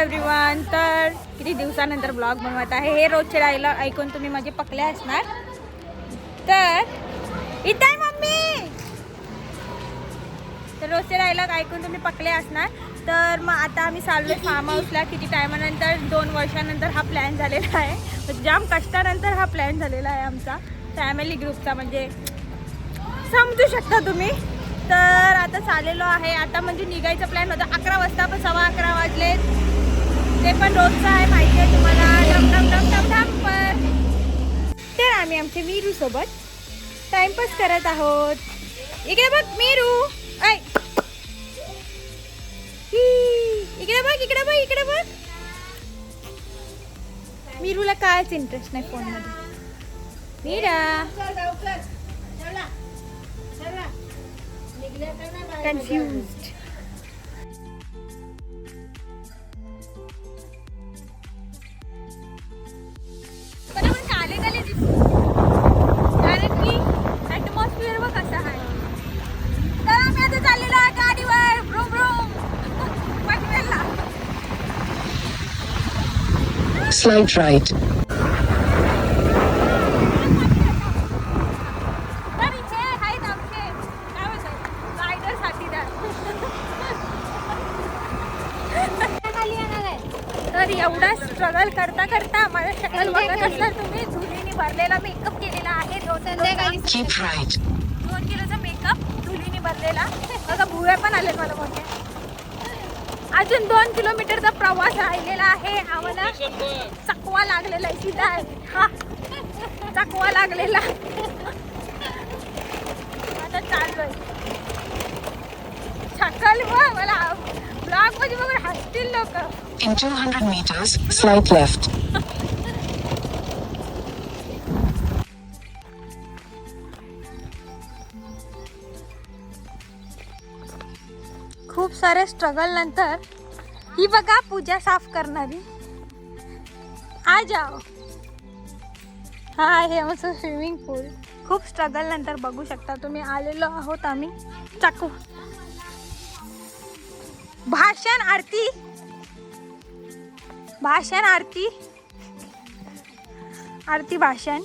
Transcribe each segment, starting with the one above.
Everyone तर किती दिवसानंतर ब्लॉग बनवत आहे? हे रोजचे डायलॉग ऐकून तुम्ही माझे पकले असणार. तर इथं आहे मम्मी! तर रोजचे डायलॉग ऐकून तुम्ही पकले असणार. तर मग आता आम्ही चाललो फार्म हाऊसला किती टायमानंतर दोन वर्षानंतर हा प्लॅन झालेला आहे. जाम कष्टानंतर हा प्लॅन झालेला आहे आमचा. फॅमिली ग्रुपचा म्हणजे समजू शकता तुम्ही. तर आता चाललेलो आहे. आता म्हणजे निघायचा प्लॅन होता. अकरा वाजता पण सव्वा अकरा वाजले ते पण रोजचं आहे माहिती आहे तुम्हाला. डम डम डम डम डम पर तर आम्ही आमच्या मीरू सोबत टाइमपास करत आहोत. इकडे बघ मीरू. ऐ. इकडे बघ इकडे बघ इकडे बघ. मीरूला कायच इंटरेस्ट नाही फोनमध्ये. मीरा. कन्फ्युज रायडर साथीदार तर एवढा स्ट्रगल करता करता माझ्या शक्कल बघत असणार तुम्ही धुलीने भरलेला मेकअप केलेला आहे दोन किलोचा right. मेकअप धुलीने भरलेला. बघा भुव्या पण आले मला मोठे अजून दोन किलोमीटरचा प्रवास राहिलेला आहे. आम्हाला चकवा लागलेला आहे सीधा आहे. हा. चकवा लागलेला आता चाललोय. शकल व हो मला ब्लॉगमध्ये बघून हसतील लोक. In two hundred metres slight left सारे स्ट्रगल नंतर ही बघा पूजा साफ करणारी. आ जाओ. हा आहे आमचं स्विमिंग पूल खूप स्ट्रगल नंतर बघू शकता तुम्ही. आलेलो आहोत आम्ही. चाकू. भाषण आरती. भाषण आरती. आरती भाषण.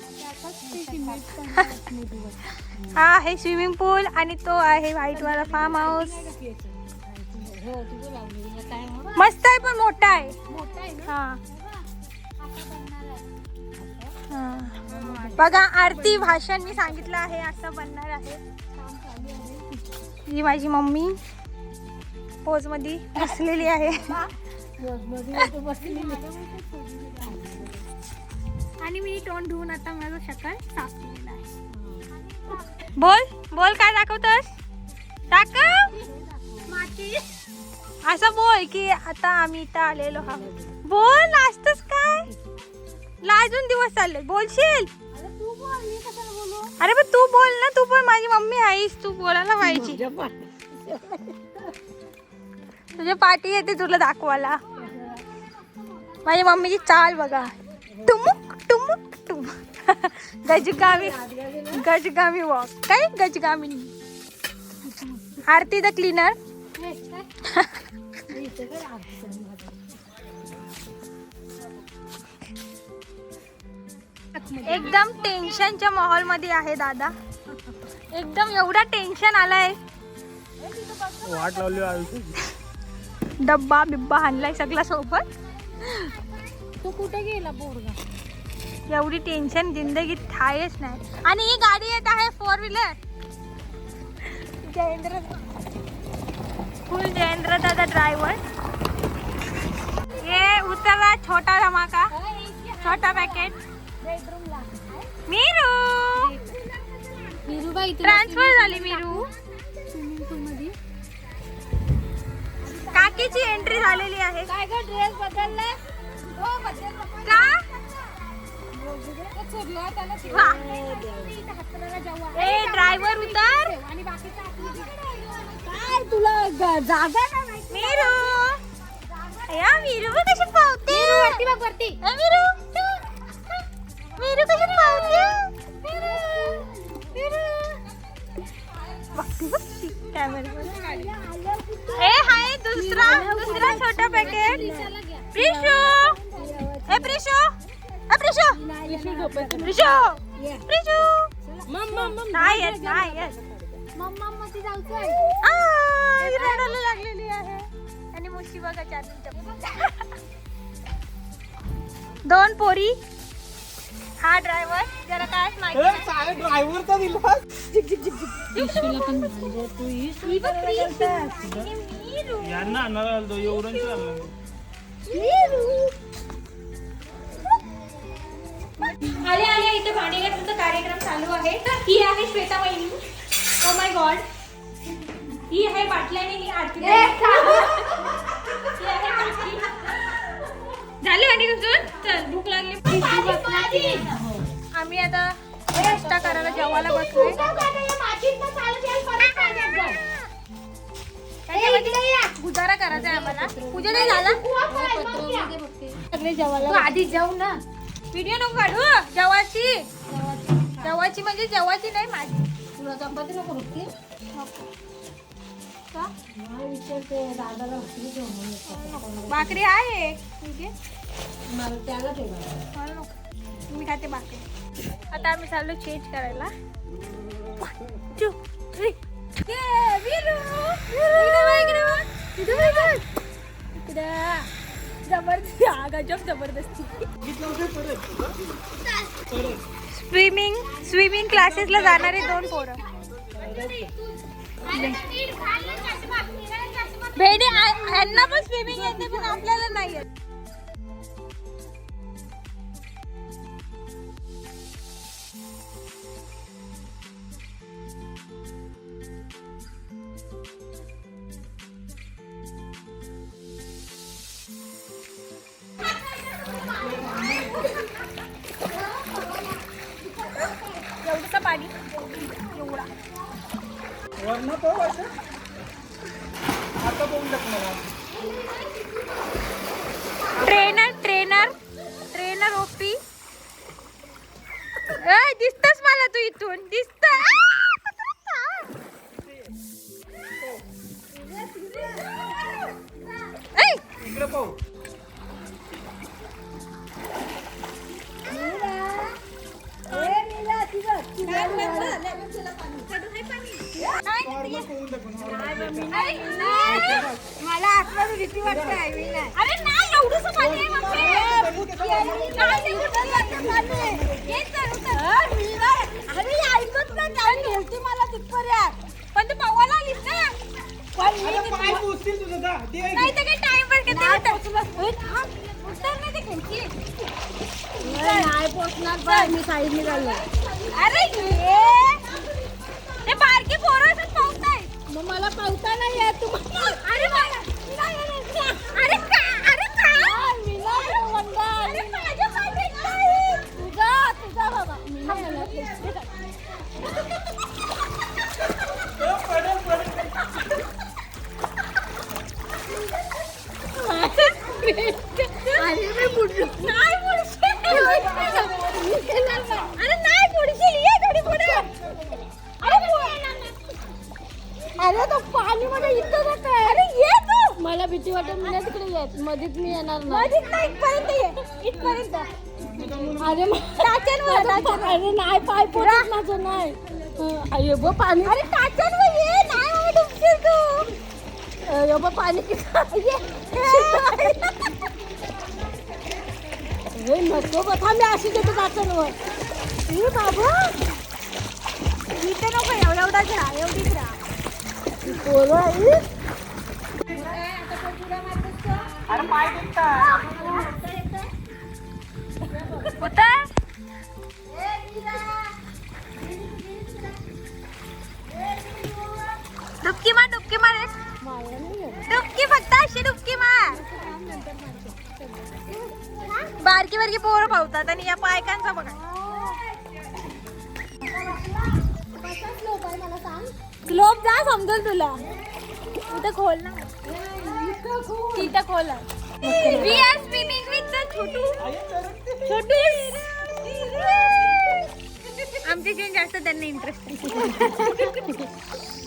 हा आहे स्विमिंग पूल आणि तो आहे व्हाईट वाला फार्म हाऊस मस्त आहे पण मोठा आहे. हा. हा. बघा आरती भाषण मी सांगितलं आहे असं बनणार आहे. ही माझी मम्मी पोजमध्ये बसलेली आहे. आणि मी तोंड धुवून आता माझं शकल साफ केलेलं आहे. बोल बोल काय दाखवतस? दाखव. असं बोल की आता आम्ही इथं आलेलो आहोत. बोल असतच काय? लाजून दिवस चालले. बोलशील? अरे पण तू बोल ना तू पण माझी मम्मी आहेस तू बोलायला पाहिजे. तुझ्या पाठी येते तुला दाखवायला. माझ्या मम्मीची चाल बघा. टुमुक टुमुक टुमुक. गजगामी गजगामी वॉक काय? गजगामिनी आरती द क्लीनर एकदम टेन्शनच्या माहोलमध्ये आहे दादा. एकदम एवढा टेन्शन आलाय. वाट लावली डब्बा बिब्बा आणलाय सगळा सोबत तू कुठे गेला पोरगा? एवढी टेन्शन जिंदगीत आहेच नाही. आणि ही गाडी येत आहे four wheeler. Jayendra full Jayendra दादा ड्रायव्हर ये उतरला छोटा धमाका छोटा पॅकेट मीरू! मीरूबाई ट्रान्सफर झाली मीरू. काकीची एंट्री झालेली आहे. काय ड्रेस बदललाय? ड्रायव्हर उतर. काय तुला जागा मीरू. या मीरू कशी पावते? वरती बघ वरती. ए, मीरू. मीरू कशी पावते? ए हाय दुसरा दुसरा छोटा पॅकेट दिसायला घ्या प्रिशू. ए प्रिशू. ए प्रिशू प्रिशू प्रिशू नाही येत नाही येत. मम्मा मध्ये जाऊचं आ, ही रडायला लागलेली आहे. आणि मुशी बघा चार दोन पोरी हा ड्रायव्हर जरा काय माहिती नाही. ड्रायव्हरचा दिला आणि मीरू. यांना आणणार आलो एवढं आणलं आले आले इथे भांडी घासण्याचा कार्यक्रम चालू आहे. ही आहे श्वेता वहिनी ओ माय गॉड ही आहे बाटल्याने ही आरती ही आहे. झाली भांडी घासून चल भूक लागली. आम्ही आता नाश्ता करायला जेवायला बसलोय. गुजारा करायचा आहे आम्हाला. पूजा नाही झाला? तू आधी जाऊ ना. व्हिडिओ नको काढू जवाची जवाची म्हणजे जवाची नाही माझी. तुला चपाती नको रुटली का? विचारते दादाला भाकरी भाकरी आहे. तुझे? मला त्याला ठेवा मला नको. मी खाते भाकरी. आता आम्ही चाललो चेंज करायला. One, two, three. Yeah, Veeru. गजब जबरदस्ती. स्विमिंग स्विमिंग क्लासेसला जाणारे दोन पोरं. भेडे यांना पण स्विमिंग येते पण आपल्याला नाही येत वरनं आता टाक मला ट्रेनर ट्रेनर ट्रेनर ओपी दिसतस मला तू इथून. दिसत मला आतमध्ये भीती वाटते अरे नाही एवढंसं पाणी आहे मम्मी. नाही, ते कुठं जातं पाणी? ये चल, उतर. अरे ऐकत नाही काय नेलती मला तिथपर्यंत. पण तू पवायला आलीस ना. पण मी अरे पाय पोचतील तुझं जा ते आहे नाही तर काही टाइम वर किती उतर उतर ना ते खालची नाही पोचणार बाय मी साईड निघालो अरे ये. ते बारकी पोरं मग मला पावता नाही येत. तुम्हाला अरे अरे अरे नाही. तुझा तुझा बाबा. माझं नाही. हं, अरे बघ पाणी. अरे टाचनवर ये नाही बाबा डुबशील तू अरे बघ पाणी. अरे नको बघ थांब मी अशी देतो जाचनवर ए बाबा. इथे नको एवढा एवढाच राहा एवढीच राहा. आहे. अरे पाय दिसतात उतर. डुबकी मार डुबकी मार. डुबकी फक्त अशी डुबकी मार. बारकी बारकी पोरं पावतात आणि या पायकांचा बघा. ग्लोब जा समजेल तुला. इथं खोल ना. तिथं खोल. We are swimming with the Chhotu. Chhotu. आमचे जेन जास्त त्यांना इंटरेस्ट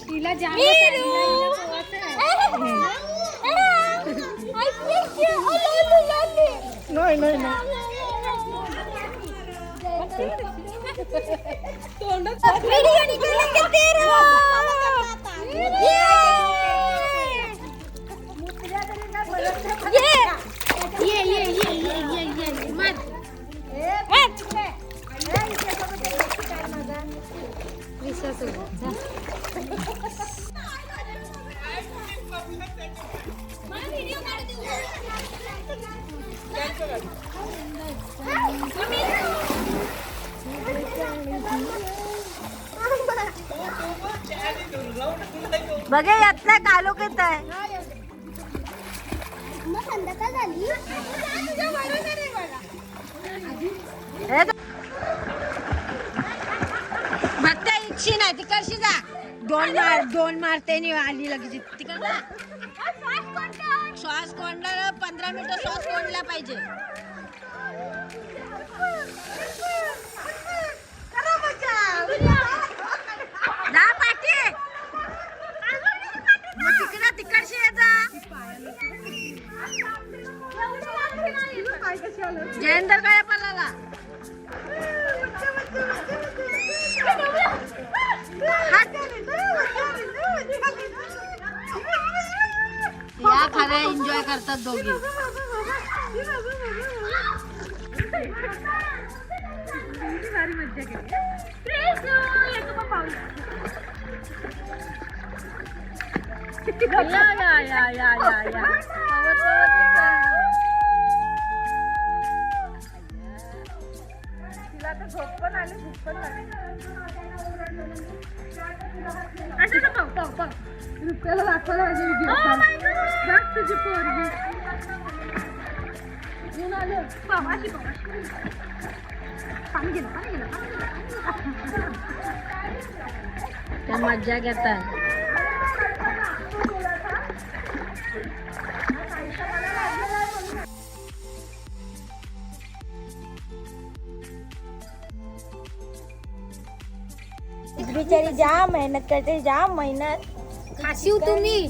तिला नाही नाही ये ये ये ये यातला कालोख येत आहे. मग संध्याकाळ झाली बघता इच्छी नाही तिकडशी जा. दोन मार दोन मारते नि आली लगेच तिकड श्वास कोंडला पंधरा मिनिटं श्वास कोंडला पाहिजे. तिकडं तिकडशी ये जा. काय पलाला या खऱ्या एन्जॉय करतात दोघी. या या या या या या तिला तर झोप पण आली पण असं पाव पाव पाव रुपयाला दाखवायला पाहिजे बघ तुझी पोरगी आलं पाव अशी पाव पाणी गेलं पाणी गेलं त्या मज्जा घेतात बिचारी जाम मेहनत करते जाम मेहनत खाशीव तुम्ही.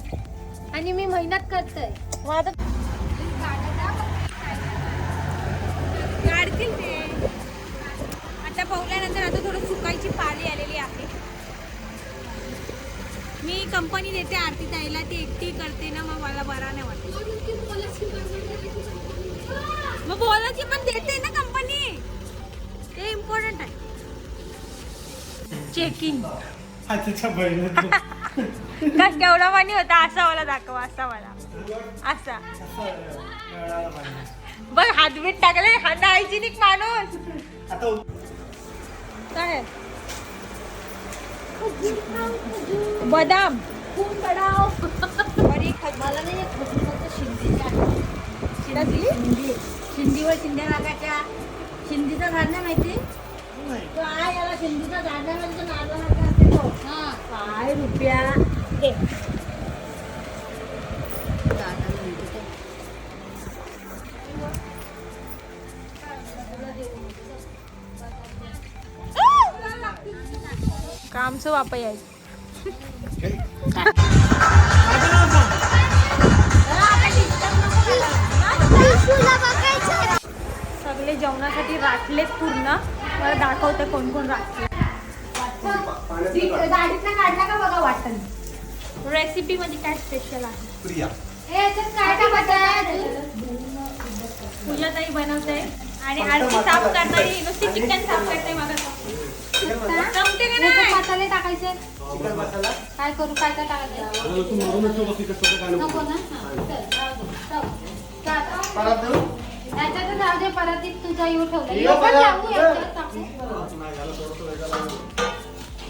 आणि मी मेहनत करतोय. मग आता काढतील ते. आता पवल्यानंतर आता थोडं सुकायची पाळी आलेली आहे. मी कंपनी देते आरती ताईला ती एकटी चेकिंग कस केवढा पाणी होता? असा मला दाखवा असा मला. असा. बघ हातबीत टाकले. हा हायजिनिक माणूस. आता काय? बदाम. मला नाही येत खजूरचं शिंदीची आठवण. शिंदी? शिंदी. शिंदीवर शिंद्या लागायच्या शिंदीचं झाड नाही माहिती? हा काय रुपया. कामचं वापा यायचं सगळे जेवणासाठी राखलेत पूर्ण. मला दाखवते कोण कोण राखले गाडीतनं काढला का बघा वाटण? रेसिपी मध्ये काय स्पेशल आहे? प्रिया? पूजा ताई बनवते. आणि आरती साफ करणारी नुसती चिकन साफ करते मला जमते का नाही? मसाले टाकायचे. चिकन मसाला? काय करू? काय काय टाकायचं? नको ना. परत देऊ? याच्यात जाऊ दे परातीत तुझा येऊ ठेवला ये येऊ पण बघा, लावू कुठं? याच्यात टाकू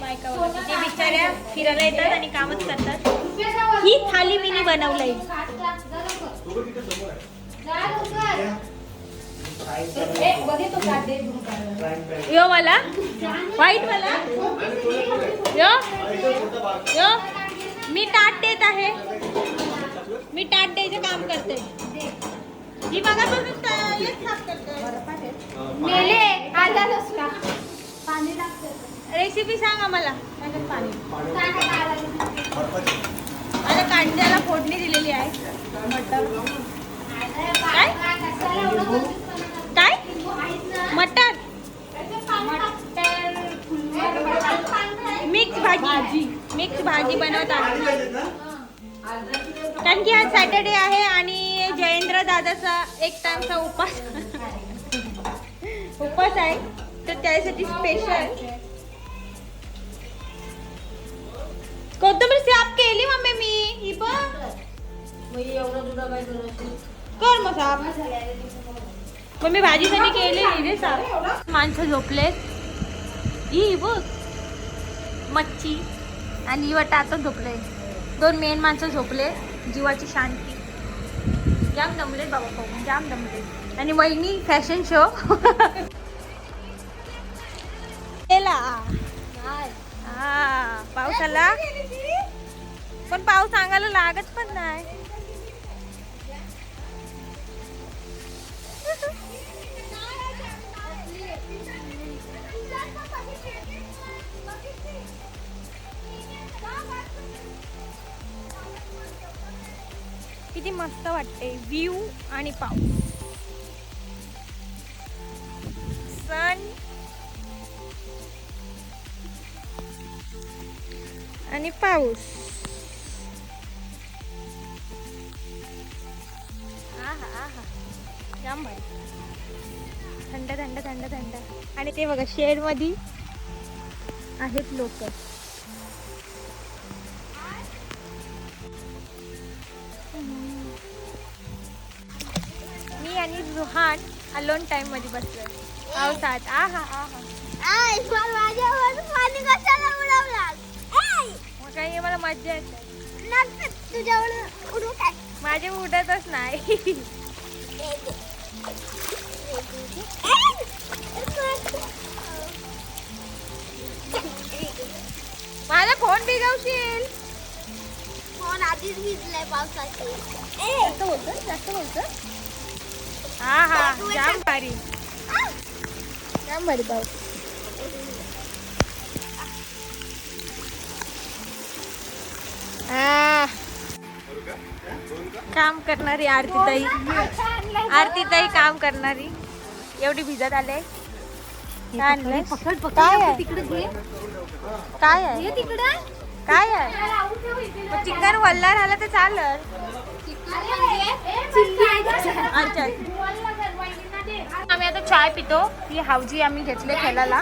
बायका वगैरे. ते बिचाऱ्या फिरायला येतात आणि कामच करतात रुपयाचा ही थाली मीनी बनवलंय काढ, काढ, जा लवकर. जा लवकर. ए, बघे तो काढ दे रुपयाला. यो वाला व्हाईट वाला यो यो मी टाट देत आहे मी टाट द्यायचं काम करते ही बघा तुम्ही ता- हेच साफ करते मेले पाणी लागतं रेसिपी सांग आम्हाला त्याच्यात पाणी. काय काय काढायचं? आता कांद्याला फोडणी दिलेली आहे. मटर. काय? काय? मटर. मिक्स भाजी. मिक्स भाजी बनवतात कारण की आज सॅटर्डे आहे आणि जयेंद्र दादाचा एक टाइमचा उपास. उपास आहे. तर त्यासाठी स्पेशल कोथंबीर साफ केली मम्मी मी. ही बघ. कर मग साफ. मम्मी भाजीसाठी केली? रे साफ. माणसं झोपले ही बघ. मच्छी आणि वाटा आता झोपले दोन मेन माणसं झोपले. जीवाची शांती. जाम दमले बाबा पाहून जाम दमले आणि वहिनी फॅशन शो केला. हा पाऊस आला पण पाऊस सांगायला लागत पण नाही. किती मस्त वाटते. व्ह्यू आणि पाऊस. सन आणि पाऊस. आहा आहा. थंड थंड थंड थंड. आणि ते बघा शेडमध्ये आहेत लोक. रुहान अलोन टाइममध्ये बसलोय पावसात. आहा आहा. मग काही मला मज्जा येते. माझे उडतच नाही. माझा फोन बिघवशील जास्त बोलतो जास्त बोलतो हा हा. जाम भारी. जाम भारी पाऊस आ. काम करणारी आरतीताई. आरतीताई काम करणारी. एवढी भिजत आले. काय? काय आहे? काय आहे? काय आहे? मग चिकन वल्ला राहिला तर चालत अच्छा आम्ही आता चाय पितो. ही हावजी आम्ही घेतले खेळायला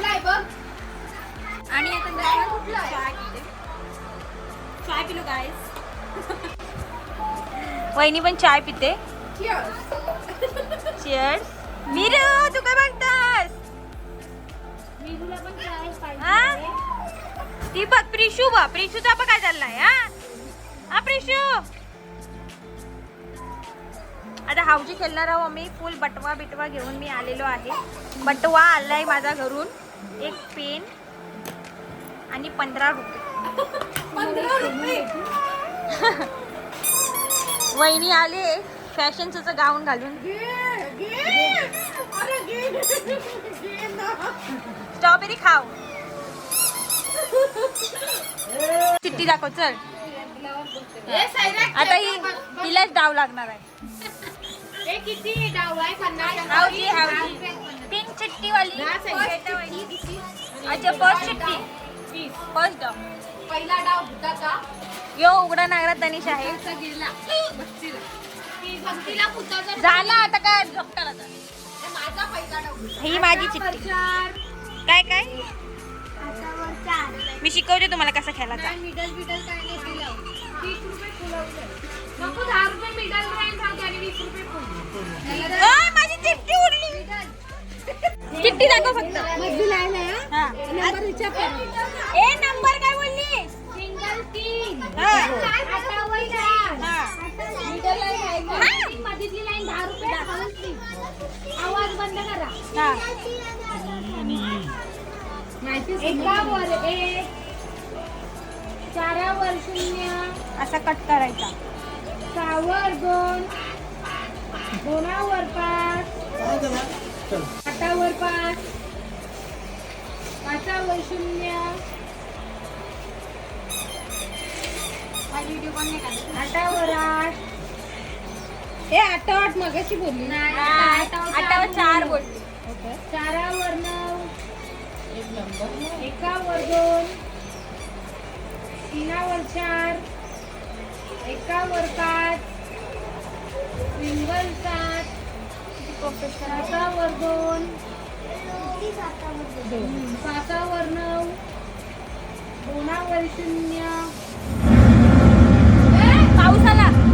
आणि चाय पिलो गाईस वहिनी पण चाय पिते. चिअर्स मीरू तू काय म्हणतास? ती बघ प्रिशू बघ. प्रिशूचा बघ काय चाललाय हा? हा प्रिशू? आता हावजी खेळणार आहो आम्ही. फुल बटवा बिटवा घेऊन मी आलेलो आहे. बटवा आलाय माझ्या घरून. एक पेन आणि पंधरा रुपये. वहिनी आले. फॅशनचं गाऊन घालून. स्ट्रॉबेरी खाव चिट्टी दाखव चल. आता ही तिलाच डाव लागणार आहे. हावजी हावजी. पिंक चिट्टी. वाली अच्छा फर्स्ट चिट्टी. फर्स्ट डाव पहिला डाव भूताचा यो उघडा नागरा तनिष आहे. गिरला भक्तीला. भूताचा झाला आता काय झोपटाला आता. हे माझा पहिला डाव ही माझी चिट्टी. काय काय? मी शिकवते तुम्हाला कसं खेळायचा. मिडल काय नाही दिलं तीस रुपये फुलवलं. नको दहा रुपये मिडल ब्रँड सांगते आणि वीस रुपये फुल ओय, माझी चिट्टी उडली चिट्टी दाखव फक्त. मधली लाईन आहे हा. नंबर विचार कर. ए नंबर काय बोलली? सिंगल तीन. हा. अठ्ठावन्न चार हा. मिडल लाईन आहे मधली लाईन दहा रुपये दाखवली. आवाज बंद करा. हा. एकावर एक चारावर शून्य. असा कट करायचा. सहावर दोन. दोनावर पाच. आठावर पाच. पाचावर शून्य. आठावर आठ. ए आठ मगाशी बोलली. आठावर चार बोलली. चारावर नऊ. एकावर दोन. तीनावर चार. एका वर्गात सिंगल सात सातावर दोन सातावर नऊ दोनावर शून्य. पाऊस आला.